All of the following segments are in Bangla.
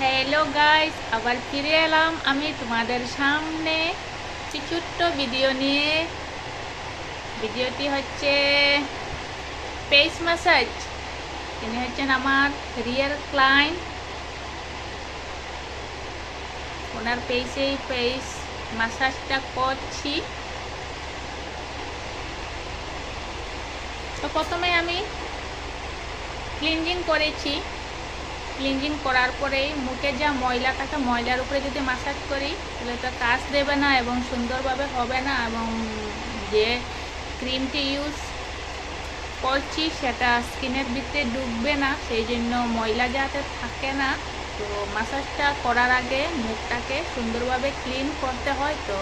হ্যালো গাইস আবার ফিরে এলাম আমি তোমাদের সামনে ছোট্ট ভিডিও নিয়ে। ভিডিওটি হচ্ছে পেস ম্যাসাজ তিনি হচ্ছেন আমার রিয়েল ক্লায়েন্ট ওনার পেসেই পেস ম্যাসাজটা করছি। তো প্রথমে আমি ক্লিনজিং করেছি। ক্লিনজিং করার পরেই মুখে যা ময়লা থাকে, ময়লার উপরে যদি মাসাজ করি, তাহলে তো কাজ দেবে না এবং সুন্দরভাবে হবে না এবং যে ক্রিমটি ইউজ করছি, সেটা স্কিনের ভিতরে ডুববে না। সেই জন্য ময়লা যাতে থাকে না, তো মাসাজটা করার আগে মুখটাকে সুন্দরভাবে ক্লিন করতে হয়। তো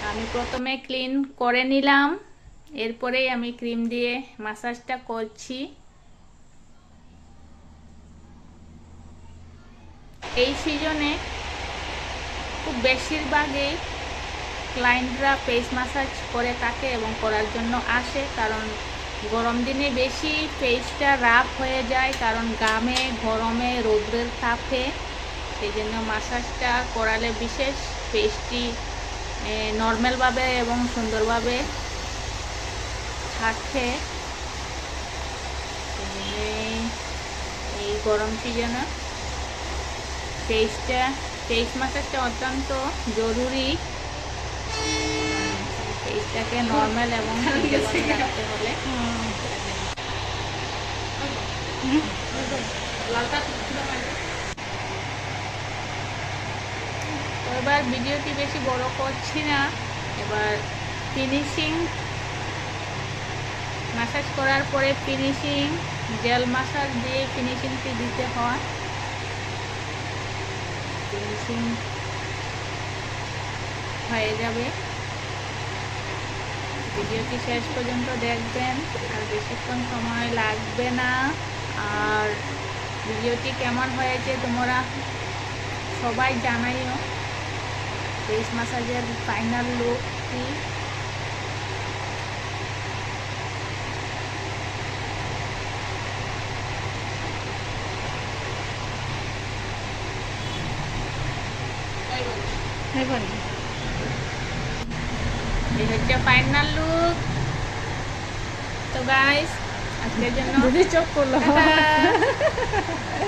আমি প্রথমে ক্লিন করে নিলাম। এরপরেই আমি ক্রিম দিয়ে মাসাজটা করছি। এই সিজনে খুব বেশিরভাগই ক্লায়েন্টরা ফেস মাসাজ করে থাকে এবং করার জন্য আসে, কারণ গরম দিনে বেশি ফেসটা রাফ হয়ে যায়, কারণ গামে গরমে, রৌদ্রের তাপে। সেই জন্য মাসাজটা করালে বিশেষ ফেসটি নর্মালভাবে এবং সুন্দরভাবে থাকে। এই গরম সিজনে ফেসটা ফেস মাসাজটা অত্যন্ত জরুরি। ফেসটাকে নর্মাল এবং এবার ভিডিওটি বেশি বড় করছি না। এবার ফিনিশিং মাসাজ করার পরে ফিনিশিং জেল মাসাজ দিয়ে ফিনিশিংটি দিতে হয়। ফিনিশিং হয়ে যাবে। ভিডিওটি শেষ পর্যন্ত দেখবেন? আর বেশিক্ষণ সময় লাগবে না। আর ভিডিওটি কেমন হয়েছে তোমরা সবাই জানাইও। ফেস মাসাজের ফাইনাল লুকটি এই হচ্ছে ফাইনাল লুক তো গাইস আজকের জন্য চোখ করল।